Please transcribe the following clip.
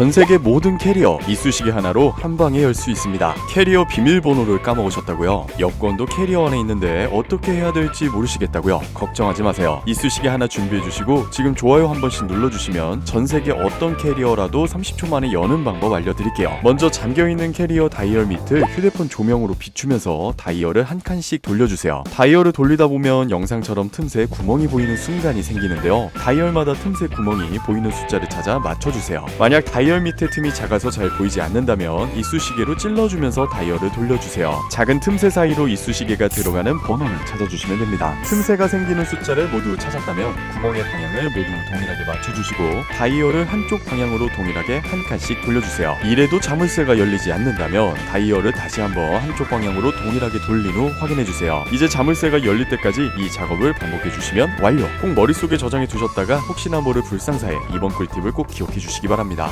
전 세계 모든 캐리어 이쑤시개 하나로 한 방에 열 수 있습니다. 캐리어 비밀번호를 까먹으셨다고요? 여권도 캐리어 안에 있는데 어떻게 해야 될지 모르시겠다고요? 걱정하지 마세요. 이쑤시개 하나 준비해 주시고 지금 좋아요 한 번씩 눌러 주시면 전 세계 어떤 캐리어라도 30초 만에 여는 방법 알려드릴게요. 먼저 잠겨 있는 캐리어 다이얼 밑을 휴대폰 조명으로 비추면서 다이얼을 한 칸씩 돌려주세요. 다이얼을 돌리다 보면 영상처럼 틈새 구멍이 보이는 순간이 생기는데요. 다이얼마다 틈새 구멍이 보이는 숫자를 찾아 맞춰주세요. 만약 다이얼 밑에 틈이 작아서 잘 보이지 않는다면 이쑤시개로 찔러주면서 다이얼을 돌려주세요. 작은 틈새 사이로 이쑤시개가 들어가는 번호를 찾아주시면 됩니다. 틈새가 생기는 숫자를 모두 찾았다면 구멍의 방향을 모두 동일하게 맞춰주시고 다이얼을 한쪽 방향으로 동일하게 한 칸씩 돌려주세요. 이래도 자물쇠가 열리지 않는다면 다이얼을 다시 한번 한쪽 방향으로 동일하게 돌린 후 확인해주세요. 이제 자물쇠가 열릴 때까지 이 작업을 반복해주시면 완료! 꼭 머릿속에 저장해 두셨다가 혹시나 모를 불상사에 이번 꿀팁을 꼭 기억해 주시기 바랍니다.